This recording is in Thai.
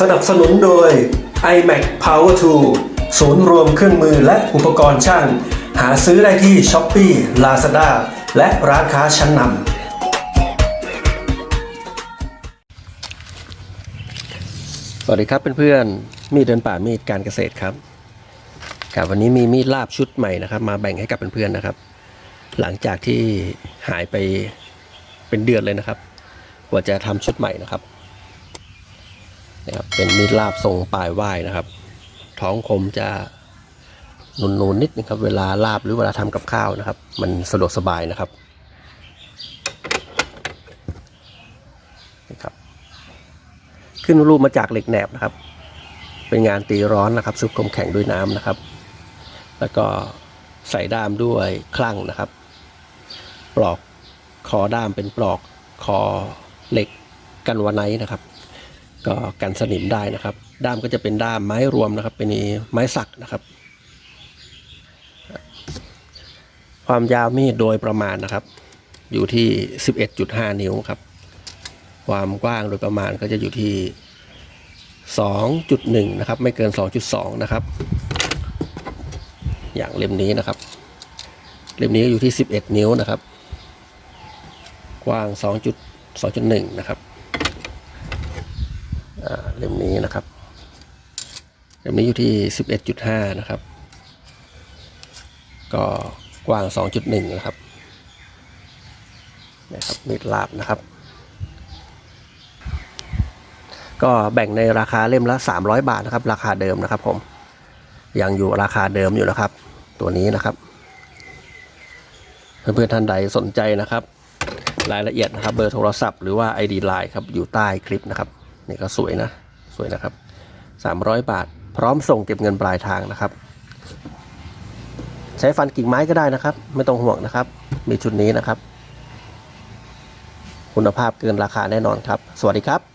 สนับสนุนโดย iMac Power Tool ศูนย์รวมเครื่องมือและอุปกรณ์ช่าง หาซื้อได้ที่ Shopee Lazada และร้านค้าชั้นนำสวัสดีครับเพื่อนๆมีดเดินป่ามีดการเกษตรครับครับวันนี้มีมีดลาบชุดใหม่นะครับ มาแบ่งให้กับเพื่อนๆนะครับ หลังจากที่หายไปเป็นเดือนเลยนะครับกว่าจะทำชุดใหม่นะครับ นะครับเป็นมีดลาบทรงปลายว่ายนะครับ ท้องคมจะนูนๆนนิดนึงครับ เวลาลาบหรือเวลาทำกับข้าวนะครับ มันสะดวกสบายนะครับนะครับ ขึ้นรูปมาจากเหล็กแหนบนะครับ เป็นงานตีร้อนนะครับซุปคมแข็งด้วยน้ำนะครับ แล้วก็ใส่ด้ามด้วยคลั่งนะครับ ปลอกคอด้ามเป็นปลอกคอเหล็กกันวาไนนะครับ ก็กันสนิมได้นะครับ ด้ามก็จะเป็นด้ามไม้รวมนะครับ เป็นไม้สักนะครับ ความยาวมีดโดยประมาณนะครับ อยู่ที่ 11.5 นิ้วครับ ความกว้างโดยประมาณก็จะอยู่ที่ 2.1 นะครับ ไม่เกิน 2.2 นะครับ อย่างเล่มนี้นะครับ เล่มนี้อยู่ที่ 11 นิ้วนะครับ กว้าง 2.2.1 นะครับ เล่มนี้นะครับเล่มนี้อยู่ที่ 11.5 นะครับ ก็กว้าง 2.1 นะครับนะครับมีดลาบนะครับ ก็แบ่งในราคาเล่มละ 300 บาทนะครับ ราคาเดิมนะครับ ผมยังอยู่ราคาเดิมอยู่นะครับ ตัวนี้นะครับ เพื่อนๆท่านใดสนใจนะครับ รายละเอียดนะครับ เบอร์โทรศัพท์หรือว่า ID Line ครับอยู่ใต้คลิปนะครับ นี่ก็สวยนะ สวยนะครับ 300 บาท พร้อมส่งเก็บเงินปลายทางนะครับ ใช้ฟันกิ่งไม้ก็ได้นะครับ ไม่ต้องห่วงนะครับ มีชุดนี้นะครับ คุณภาพเกินราคาแน่นอนครับ สวัสดีครับ